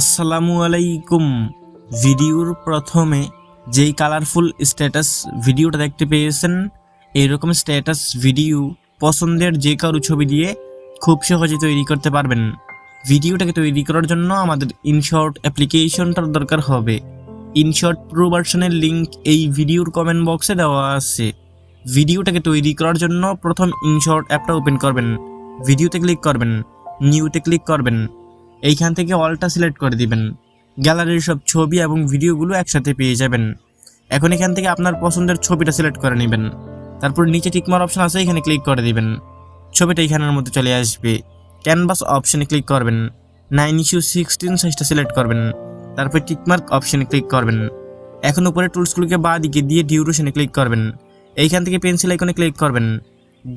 আসসালামু আলাইকুম। ভিডিওর প্রথমে যেই কালারফুল স্ট্যাটাস ভিডিওটা দেখতে পেয়েছেন, এইরকম স্ট্যাটাস ভিডিও পছন্দের যে কারও ছবি দিয়ে খুব সহজে তৈরি করতে পারবেন। ভিডিওটাকে তৈরি করার জন্য আমাদের ইনশর্ট অ্যাপ্লিকেশনটার দরকার হবে। ইনশর্ট প্রো ভার্সনের লিঙ্ক এই ভিডিওর কমেন্ট বক্সে দেওয়া আছে। ভিডিওটাকে তৈরি করার জন্য প্রথম ইনশর্ট অ্যাপটা ওপেন করবেন। ভিডিওতে ক্লিক করবেন নিউতে ক্লিক করবেন। এইখান থেকে অলটা সিলেক্ট করে দিবেন। গ্যালারির সব ছবি এবং ভিডিওগুলো একসাথে পেয়ে যাবেন। এখন এখান থেকে আপনার পছন্দের ছবিটা সিলেক্ট করে নেবেন। তারপর নিচে টিকমার অপশন আছে, এখানে ক্লিক করে দিবেন। ছবিটা এখানের মধ্যে চলে আসবে। ক্যানভাস অপশনে ক্লিক করবেন। নাইন ইস্যু সিক্সটিন সাইজটা সিলেক্ট করবেন। তারপর টিকমার্ক অপশনে ক্লিক করবেন। এখন উপরে টুলসগুলোকে বা দিকে দিয়ে ডিউরেশনে ক্লিক করবেন। এইখান থেকে পেন্সিল আইকনে ক্লিক করবেন।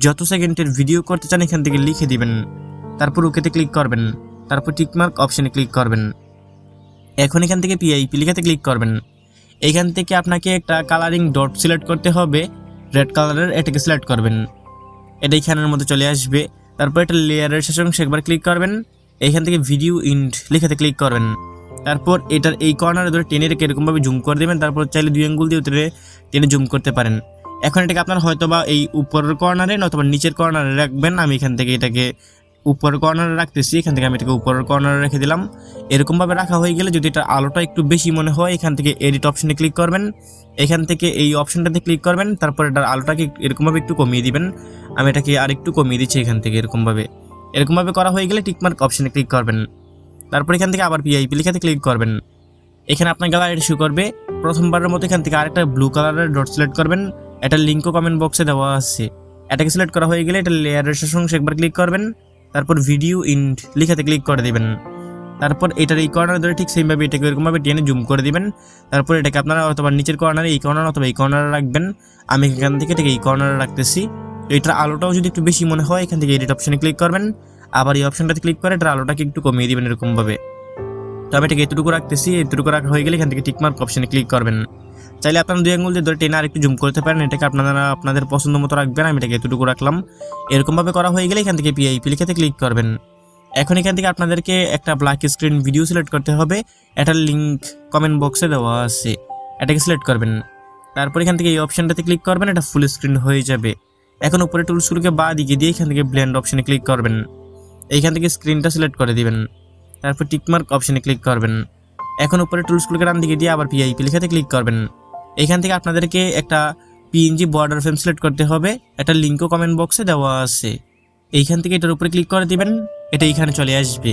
যত সেকেন্ডের ভিডিও করতে চান, এখান থেকে লিখে দিবেন। তারপর ওকেতে ক্লিক করবেন। তারপর টিকমার্ক অপশানে ক্লিক করবেন। এখন এখান থেকে পিআইপি লেখাতে ক্লিক করবেন। এখান থেকে আপনাকে একটা কালারিং ডট সিলেক্ট করতে হবে। রেড কালারের এটাকে সিলেক্ট করবেন। এটা এখানের মধ্যে চলে আসবে। তারপর এটা লেয়ারের শেষ অংশে একবার ক্লিক করবেন। এখান থেকে ভিডিও ইন্ড লেখাতে ক্লিক করবেন। তারপর এটার এই কর্নারে ধরে টেনে রেখে এরকমভাবে জুম করে দেবেন। তারপর চাইলে দুই আঙ্গুল দিয়ে ধরে টেনে জুম করতে পারেন। এখন এটাকে আপনার হয়তো বা এই উপরের কর্নারে নয়তো নিচের কর্নারে রাখবেন। আমি এখান থেকে এটাকে উপরের কর্নারে রাখতেছি, এখান থেকে আমি এটাকে উপরের কর্নারে রেখে দিলাম। এরকমভাবে রাখা হয়ে গেলে যদি এটা আলোটা একটু বেশি মনে হয়, এখান থেকে এডিট অপশনে ক্লিক করবেন। এখান থেকে এই অপশনটাতে ক্লিক করবেন, তারপর এটার আলোটাকে এরকমভাবে একটু কমিয়ে দিবেন। আমি এটাকে আর একটু কমিয়ে দিচ্ছি এখান থেকে এরকমভাবে। এরকমভাবে করা হয়ে গেলে টিকমার্ক অপশনে ক্লিক করবেন। তারপর এখান থেকে আবার পিআইপি লেখাতে ক্লিক করবেন। এখানে আপনার গ্যালারি শু করবে। প্রথমবারের মতো এখান থেকে আরেকটা ব্লু কালারের ডট সিলেক্ট করবেন। এটার লিঙ্কও কমেন্ট বক্সে দেওয়া আছে। এটাকে সিলেক্ট করা হয়ে গেলে এটা লেয়ারের শেষ একবার ক্লিক করবেন। তারপর ভিডিও ইন্ড লিখাতে ক্লিক করে দিবেন। তারপর এটার এই কর্নার ধরে ঠিক সেইভাবে এটাকে এরকমভাবে টেনে জুম করে দিবেন। তারপর এটাকে আপনারা অথবা নিচের কর্নারে এই কর্নার অথবা এই কর্নারে রাখবেন। আমি এখান থেকে এটাকে এই কর্নারে রাখতেছি। এটার আলোটাও যদি একটু বেশি মনে হয়, এখান থেকে এডিট অপশনে ক্লিক করবেন। আবার এই অপশনটাতে ক্লিক করে এটার আলোটাকে একটু কমিয়ে দিবেন এরকমভাবে তো আমি এটাকে এতটুকু রাখতেছি, এতটুকু রাখা হয়ে গেলে এখান থেকে টিকমার্ক অপশানে ক্লিক করবেন। চাইলে আপনারা দুই আঙ্গুল দিয়ে ধরে টেনে আর একটু জুম করতে পারেন। এটাকে আপনারা আপনাদের পছন্দ মতো রাখবেন, আমি এটাকে এতটুকু রাখলাম। এরকমভাবে করা হয়ে গেলে এখান থেকে পিআইপি লিখাতে ক্লিক করবেন। এখন এখান থেকে আপনাদেরকে একটা ব্ল্যাক স্ক্রিন ভিডিও সিলেক্ট করতে হবে। এটার লিঙ্ক কমেন্ট বক্সে দেওয়া আছে। এটাকে সিলেক্ট করবেন। তারপর এখান থেকে এই অপশানটাতে ক্লিক করবেন, এটা ফুল স্ক্রিন হয়ে যাবে। এখন উপরে টুলসগুলোকে বা দিকে দিয়ে এখান থেকে ব্লেন্ড অপশানে ক্লিক করবেন। এইখান থেকে স্ক্রিনটা সিলেক্ট করে দিবেন। তারপর টিকমার্ক অপশানে ক্লিক করবেন। এখন উপরে টুলসগুলোকে ডান দিকে দিয়ে আবার পিআইপি লেখাতে ক্লিক করবেন। এইখান থেকে আপনাদেরকে একটা পিএনজি বর্ডার ফ্রেম সিলেক্ট করতে হবে। একটা লিঙ্কও কমেন্ট বক্সে দেওয়া আছে। এইখান থেকে এটার উপরে ক্লিক করে দিবেন, এটা এইখানে চলে আসবে।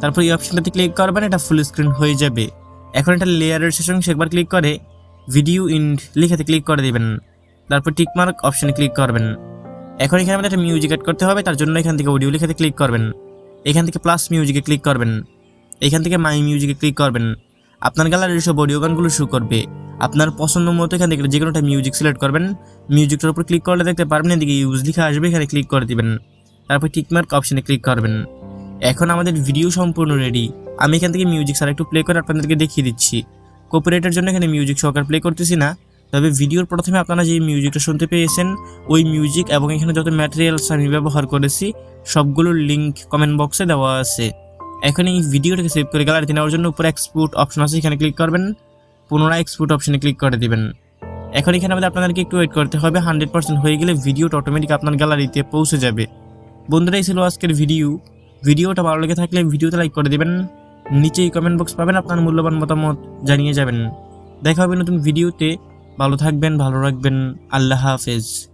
তারপর এই অপশনটাতে ক্লিক করবেন, এটা ফুল স্ক্রিন হয়ে যাবে। এখন এটা লেয়ারের শেষ অংশে একবার ক্লিক করে ভিডিও ইন্ড লিখাতে ক্লিক করে দেবেন। তারপর টিকমার্ক অপশনে ক্লিক করবেন। এখন এখানে আমাদের একটা মিউজিক অ্যাড করতে হবে, তার জন্য এখান থেকে অডিও লিখাতে ক্লিক করবেন। এখান থেকে প্লাস মিউজিকে ক্লিক করবেন। এখান থেকে মাই মিউজিকে ক্লিক করবেন। আপনার গ্যালারির সব অডিও গানগুলো শো করবে। আপনার পছন্দ মতো এখান থেকে যে কোনো একটা মিউজিক সিলেক্ট করবেন। মিউজিকটার উপর ক্লিক করলে দেখতে পারবেন, এদিকে ইউজ লিখা আসবে, এখানে ক্লিক করে দিবেন। তারপর টিকমার্ক অপশানে ক্লিক করবেন। এখন আমাদের ভিডিও সম্পূর্ণ রেডি আমি এখান থেকে মিউজিক ছাড়া একটু প্লে করে আপনাদেরকে দেখিয়ে দিচ্ছি। কপিরাইটের জন্য এখানে মিউজিক সহকার প্লে করতেছি না। তবে ভিডিওর প্রথমে আপনারা যে মিউজিকটা শুনতে পেয়েছেন, ওই মিউজিক এবং এখানে যত ম্যাটেরিয়ালস আমি ব্যবহার করেছি, সবগুলোর লিঙ্ক কমেন্ট বক্সে দেওয়া আছে। এখন এই ভিডিওটাকে সেভ করে গ্যালারিতে নেওয়ার জন্য উপরে এক্সপোর্ট অপশন আছে, এখানে ক্লিক করবেন। পুনরায় এক্সপোর্ট অপশনে ক্লিক করে দেবেন। এখন এখানে আমাদের আপনাদেরকে একটু ওয়েট করতে হবে। হান্ড্রেড পার্সেন্ট হয়ে গেলে ভিডিওটা অটোমেটিক আপনার গ্যালারিতে পৌঁছে যাবে। বন্ধুরা, এই ছিল আজকের ভিডিও ভিডিওটা ভালো লেগে থাকলে ভিডিওতে লাইক করে দেবেন। নিচেই কমেন্ট বক্স পাবেন, আপনার মূল্যবান মতামত জানিয়ে যাবেন। দেখা হবে নতুন ভিডিওতে ভালো থাকবেন, ভালো রাখবেন। আল্লাহ হাফেজ।